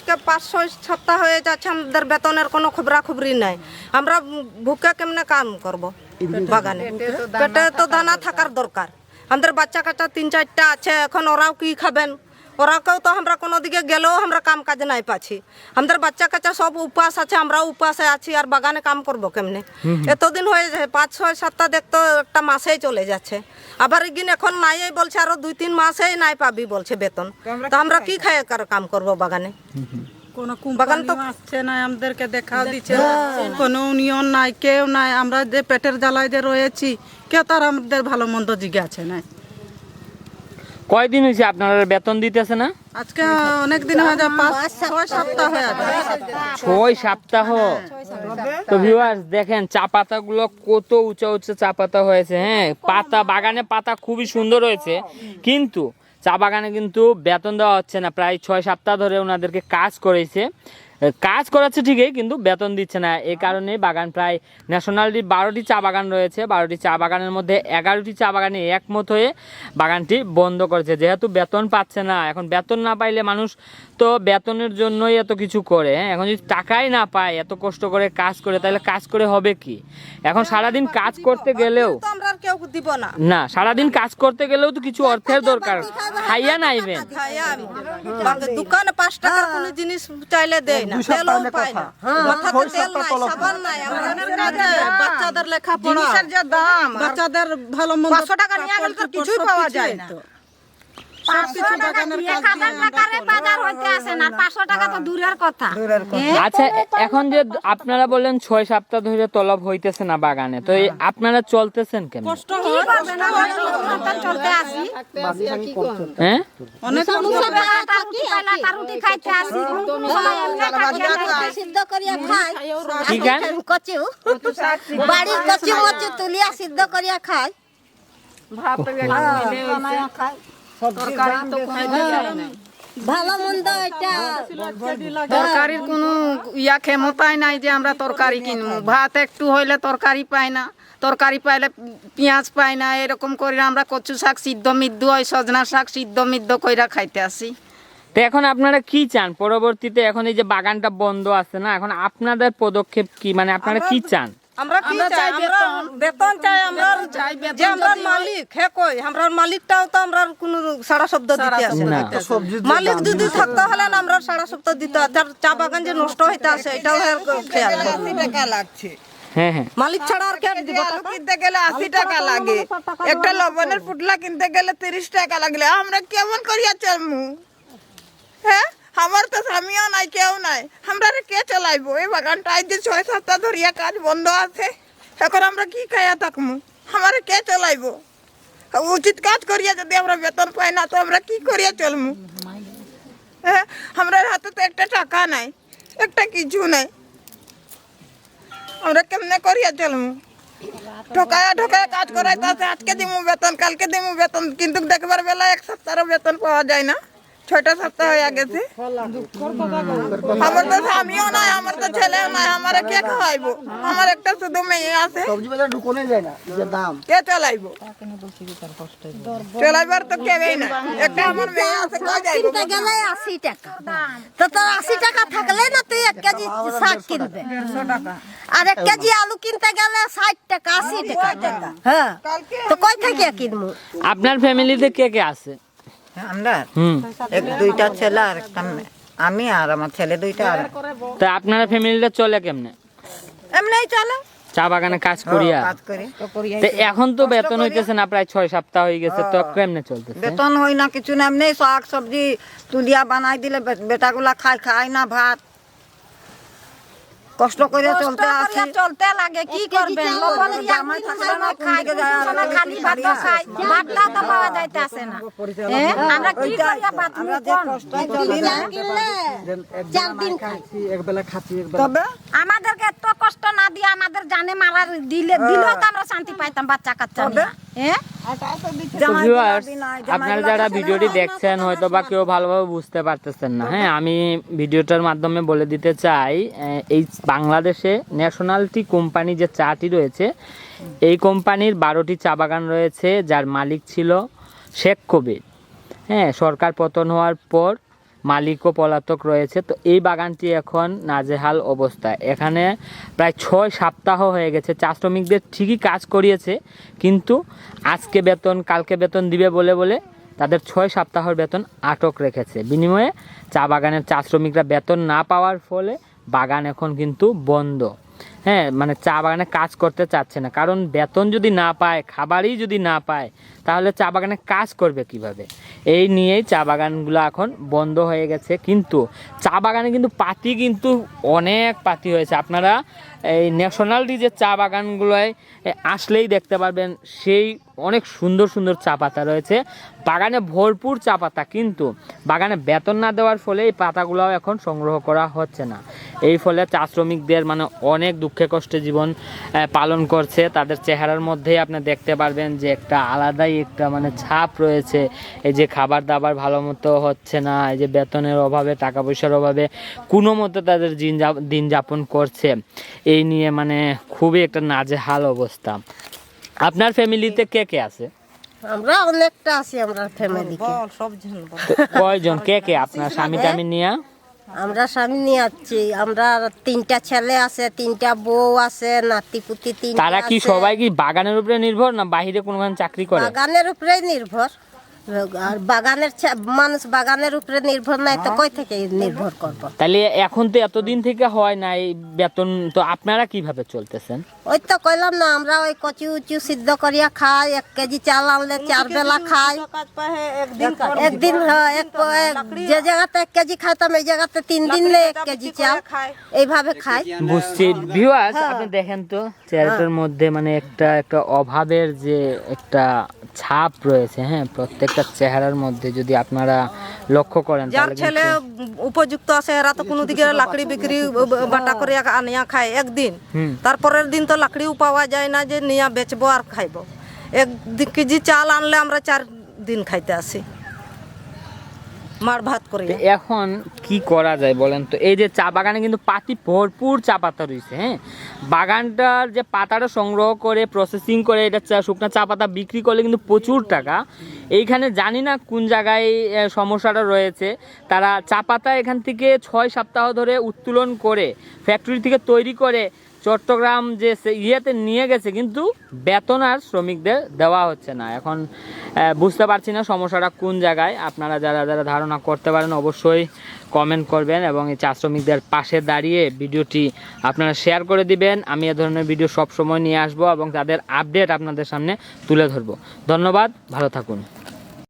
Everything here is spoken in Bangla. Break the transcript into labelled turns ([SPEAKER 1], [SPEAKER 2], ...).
[SPEAKER 1] আজকে পাঁচ ছয় সপ্তাহ হয়ে যাচ্ছে আমাদের বেতনের কোনো খবরাখবরি নাই। আমরা ভুকে কেমনে কাম করব? বাগানে। পেটে তো দানা থাকার দরকার। আমাদের বাচ্চা কাচ্চা তিন চারটা আছে এখন ওরাও কি খাবেন? ওরাকেও তো আমরা কোনো দিকে গেলেও আমরা কাম কাজ নাই পাচ্ছি। আমাদের বাচ্চা কাচ্চা সব উপাস আছে আমরাও উপাসে আছি আর বাগানে কাম করব কেমনে? এতদিন হয়ে যায় পাঁচ ছয় সপ্তাহ দেখতো একটা মাসেই চলে যাচ্ছে। আবার এগিন এখন নাই বলছে আরও দুই তিন মাসেই নাই পাবি বলছে বেতন। তো আমরা কি খাই? কার কাম করব বাগানে?
[SPEAKER 2] কোনো
[SPEAKER 1] বাগান তো-
[SPEAKER 2] আসছে না আমাদেরকে দেখাও দিচ্ছে কোনো ইউনিয়ন নাই কেউ নাই আমরা যে পেটের জ্বালায় যে রয়েছি কেউ তার আমাদের ভালো মন্দ জিজ্ঞাসা নাই।
[SPEAKER 3] কয়দিন হয়েছে আপনারা বেতন দিতেছে না?
[SPEAKER 2] আজকে অনেক দিন হয়ে যায় পাঁচ ছয় সপ্তাহ হয়ে
[SPEAKER 3] ছয় সপ্তাহ? তো ভিউয়ার্স দেখেন চা পাতাগুলো কত উঁচা উঁচা চা পাতা হয়েছে হ্যাঁ? পাতা বাগানে পাতা খুবই সুন্দর হয়েছে কিন্তু চা বাগানে কিন্তু বেতন দেওয়া হচ্ছে না। প্রায় ছয় সপ্তাহ ধরে ওনাদেরকে কাজ করেছে। কাজ করাচ্ছে ঠিকই, কিন্তু বেতন দিচ্ছে না। এই কারণে বাগান প্রায় ন্যাশনালিটির বারোটি চা বাগান রয়েছে। বারোটি চা বাগানের মধ্যে এগারোটি চা বাগানে একমত হয়ে বাগানটি বন্ধ করেছে। যেহেতু বেতন পাচ্ছে না, এখন বেতন না পাইলে মানুষ তো বেতনের জন্যই এত কিছু করে হ্যাঁ? এখন যদি টাকাই না পায়, এত কষ্ট করে কাজ করে, তাহলে কাজ করে হবে কি? এখন সারাদিন কাজ করতে গেলেও
[SPEAKER 1] কেউ দিব না।
[SPEAKER 3] না সারাদিন কাজ করতে গেলেও তো কিছু অর্থের দরকার। খাইয়া নাইবেন
[SPEAKER 1] দোকানে পাঁচ টাকার কোনো জিনিস চাইলে দেয় না। তেলও পায় না। মাথাতে তেল নাই সাবান নাই বাচ্চাদের লেখাপড়া।
[SPEAKER 2] জিনিসের যে দাম বাচ্চাদের ভালো মন্দ
[SPEAKER 1] পাঁচশো টাকা নিয়ে গেলে তো কিছুই পাওয়া যায় না।
[SPEAKER 2] সব কিছু
[SPEAKER 4] বাজার হইতে না পাঁচশো টাকা তো দূরের কথা।
[SPEAKER 3] আচ্ছা এ- এখন যে আপনারা বললেন ছয় সপ্তাহ ধরে তলব হইতেছে না বাগানে তো এই আপনারা চলতেছেন কেন?
[SPEAKER 2] হয়
[SPEAKER 4] চলতে আসি।
[SPEAKER 3] হ্যাঁ?
[SPEAKER 2] অনেক
[SPEAKER 4] রুটি খাইতে আসি।
[SPEAKER 5] সিদ্ধ করিয়া খাই কচু বাড়ির কচু মচু তুলিয়া সিদ্ধ করিয়া খাই ভালো মন্দ এটা
[SPEAKER 2] তরকারির কোনো ইয়া ক্ষমতাই নাই যে আমরা তরকারি কিনবো। ভাত একটু হইলে তরকারি পাই না তরকারি পাইলে পেঁয়াজ পাই না এরকম করে আমরা কচু শাক সিদ্ধ মিদ্দ হয় সজনা শাক সিদ্ধ মিদ্দ কইরা খাইতে আসি।
[SPEAKER 3] তো এখন আপনারা কি চান? পরবর্তীতে এখন এই যে বাগানটা বন্ধ আছে না এখন আপনাদের পদক্ষেপ কি? মানে আপনারা কি চান?
[SPEAKER 1] আমরা কি চাই? আমরা বেতন। চাই আমরা যে আমরা মালিক হে কই? আমরা মালিকটাও তো আমরা কোনো সারা শব্দ দিতে আসে না। মালিক যদি থাকতে হলে না আমরা সারা শব্দ দিতে। তার চা বাগান যে নষ্ট হইতে আসে এটাও খেয়াল।
[SPEAKER 6] টাকা লাগছে।
[SPEAKER 3] হ্যাঁ হ্যাঁ।
[SPEAKER 1] মালিক ছাড়া আর কে দিব
[SPEAKER 6] আলু কিনতে গেলে আশি টাকা লাগে। একটা লবণের পুটলা কিনতে গেলে তিরিশ টাকা লাগলে। আমরা কেমন করিয়া চলমু হ্যাঁ আমার তো স্বামীও নাই, কেউ নাই। আমরা রে কে চালাইবো? এই বাগানটা আজ যে ছয় সপ্তাহ ধরিয়া কাজ বন্ধ আছে, এখন আমরা কি খাইয়া থাকমু? আমার কে চালাইবো? উচিত কাজ করিয়া যদি আমরা বেতন পাই না, তো আমরা কি করিয়া চলমু? হ্যাঁ আমরা হাতে তো একটা টাকা নাই, একটা কিছু নাই। আমরা কেমনে করিয়া চলমু? ঠকায়া ঠকায়া কাজ করাইতে আছে, আজকে দিমু বেতন, কালকে দিমু বেতন, কিন্তু দেখবার বেলা এক সপ্তাহের বেতন পাওয়া যায় না। ছয়টা সপ্তাহ হয়ে গেছে। আমার তো স্বামীও নাই আমার তো ছেলেও নাই আমার কে খাওয়াইবো? আমার একটা শুধু মেয়ে আছে।
[SPEAKER 7] সবজি বাজার ঢুকোনে যায় না যে দাম।
[SPEAKER 6] কে চালাইবো? চালাইবার তো কেউই না একটা আমার মেয়ে আছে কই যাইবো?
[SPEAKER 5] কিনতে গেলে আশি টাকা। তো তোর আশি টাকা থাকলে না তুই এক কেজি শাক কিনবে? আর এক কেজি আলু কিনতে গেলে ষাট টাকা আশি টাকা। হ্যাঁ। তো কই থেকে কিনবো?
[SPEAKER 3] আপনার ফ্যামিলিতে কে কে আছে?
[SPEAKER 8] আমরা এক দুইটা ছেলে আর একটা আমি আর আমার ছেলে দুইটা আর
[SPEAKER 3] তো আপনার ফ্যামিলিটা চলে কেমনে?
[SPEAKER 8] এমনি চলে।
[SPEAKER 3] চা বাগানে কাজ করিয়া? এখন তো বেতন হইতেছে না প্রায় ছয় সপ্তাহ হয়ে গেছে তো কেমনে চলতেছে?
[SPEAKER 8] বেতন হয় না কিছু না এমনি শাক সবজি তুলিয়া বানাই দিলে বেটাগুলা খায় খায় না ভাত। কষ্ট করে চলতে আছে
[SPEAKER 4] চলতে লাগে কি করবেন? লবণ
[SPEAKER 8] থাকলে না
[SPEAKER 4] খাই সময় খালি ভাত খাই। ভাতটা তো পাওয়া না। হ্যাঁ? আমরা কি করিয়া ভাত
[SPEAKER 8] আমরা যে কষ্ট চলি না
[SPEAKER 5] চার দিন খাই।
[SPEAKER 7] এক খাচ্ছি এক
[SPEAKER 8] তবে?
[SPEAKER 4] আমাদেরকে এত কষ্ট না দিয়ে আমাদের জানে মারার দিলে দিলেও তো আমরা শান্তি পাইতাম বাচ্চা কাচ্চা হ্যাঁ?
[SPEAKER 3] আপনারা যারা ভিডিওটি দেখছেন হয়তো বা কেউ ভালোভাবে বুঝতে পারতেছেন না। হ্যাঁ আমি ভিডিওটার মাধ্যমে বলে দিতে চাই এই বাংলাদেশে ন্যাশনালটি কোম্পানি যে চাটি রয়েছে এই কোম্পানির বারোটি চা বাগান রয়েছে যার মালিক ছিল শেখ কবির। হ্যাঁ সরকার পতন হওয়ার পর মালিকও পলাতক রয়েছে। তো এই বাগানটি এখন নাজেহাল অবস্থা। এখানে প্রায় ছয় সপ্তাহ হয়ে গেছে। চা শ্রমিকদের ঠিকই কাজ করিয়েছে, কিন্তু আজকে বেতন, কালকে বেতন দিবে বলে বলে তাদের ছয় সপ্তাহর বেতন আটক রেখেছে। বিনিময়ে চা বাগানের চা শ্রমিকরা বেতন না পাওয়ার ফলে বাগান এখন কিন্তু বন্ধ। হ্যাঁ মানে চা বাগানে কাজ করতে চাচ্ছে না। কারণ বেতন যদি না পায়, খাবারই যদি না পায়, তাহলে চা বাগানে কাজ করবে কীভাবে? এই নিয়েই চা বাগানগুলো এখন বন্ধ হয়ে গেছে। কিন্তু চা বাগানে কিন্তু পাতি কিন্তু অনেক পাতি হয়েছে। আপনারা এই ন্যাশনাল যে চা বাগানগুলোয় আসলেই দেখতে পারবেন, সেই অনেক সুন্দর সুন্দর চা পাতা রয়েছে। বাগানে ভরপুর চা পাতা, কিন্তু বাগানে বেতন না দেওয়ার ফলে এই পাতাগুলোও এখন সংগ্রহ করা হচ্ছে না। এই ফলে চা শ্রমিকদের মানে অনেক দুঃখে কষ্টে জীবন পালন করছে। তাদের চেহারার মধ্যেই আপনি দেখতে পারবেন যে একটা আলাদাই একটা মানে ছাপ রয়েছে। এই যে খাবার দাবার ভালো মতো হচ্ছে না এই যে বেতনের অভাবে টাকা পয়সার অভাবে কোনো মতো তাদের দিন যা- দিন যাপন করছে। এই নিয়ে মানে খুবই একটা নাজেহাল অবস্থা। আপনার ফ্যামিলিতে কে কে আছে?
[SPEAKER 5] আমরা অনেকটা আছি আমরা
[SPEAKER 3] তো কয়জন? কে কে? আপনার স্বামী টামি নিয়ে?
[SPEAKER 5] আমরা স্বামী নিয়ে আছি আমরা তিনটা ছেলে আছে তিনটা বউ আছে নাতি পুতি তিনটা
[SPEAKER 3] তারা কি। সবাই কি বাগানের উপরে নির্ভর না বাহিরে কোনো চাকরি করে?
[SPEAKER 5] বাগানের উপরেই নির্ভর। আর বাগানের মানুষ বাগানের উপরে নির্ভর নাই তো কই থেকে নির্ভর করব?
[SPEAKER 3] তাহলে এখন তো এতদিন থেকে হয় না এই বেতন তো আপনারা কীভাবে চলতেছেন?
[SPEAKER 5] ওই তো কইলাম না আমরা ওই কচু উচু সিদ্ধ করিয়া খাই এক কেজি চাল আনলে চার বেলা খাই।
[SPEAKER 1] একদিন
[SPEAKER 5] একদিন হ্যাঁ, এক এক- যে জায়গাতে এক কেজি খাইতাম এই জায়গাতে তিন দিন লে এক কেজি চাল
[SPEAKER 1] খায়।
[SPEAKER 5] এইভাবে খাই।
[SPEAKER 3] বুঝছি। ভিউয়ার্স আপনি দেখেন তো চেহারাটার মধ্যে মানে একটা একটা অভাবের যে একটা ছাপ রয়েছে হ্যাঁ প্রত্যেকটা চেহারার মধ্যে যদি আপনারা লক্ষ্য করেন
[SPEAKER 1] যার ছেলে উপযুক্ত আছে এরা তো কোনো দিকে লাকড়ি বিক্রি বাটা করে আনিয়া খায় একদিন। তারপরের দিন তো লাকড়িও পাওয়া যায় না যে নিয়া বেচবো আর খাইবো। এক কেজি চাল আনলে আমরা চার দিন খাইতে আসি। মার ভাত করে
[SPEAKER 3] এখন কি করা যায় বলেন তো? এই যে চা বাগানে কিন্তু পাতি ভরপুর চা পাতা রয়েছে হ্যাঁ? বাগানটার যে পাতাটা সংগ্রহ করে প্রসেসিং করে, এটা চা, শুকনো চা পাতা বিক্রি করলে কিন্তু প্রচুর টাকা। এইখানে জানি না কোন জায়গায় সমস্যাটা রয়েছে। তারা চা পাতা এখান থেকে ছয় সপ্তাহ ধরে উত্তোলন করে ফ্যাক্টরি থেকে তৈরি করে চট্টগ্রাম যে ইয়েতে নিয়ে গেছে, কিন্তু বেতন আর শ্রমিকদের দেওয়া হচ্ছে না। এখন বুঝতে পারছি না সমস্যাটা কোন জায়গায়। আপনারা যারা যারা ধারণা করতে পারেন অবশ্যই কমেন্ট করবেন এবং এই চা শ্রমিকদের পাশে দাঁড়িয়ে ভিডিওটি আপনারা শেয়ার করে দিবেন। আমি এ ধরনের ভিডিও সব সময় নিয়ে আসব এবং তাদের আপডেট আপনাদের সামনে তুলে ধরবো। ধন্যবাদ, ভালো থাকুন।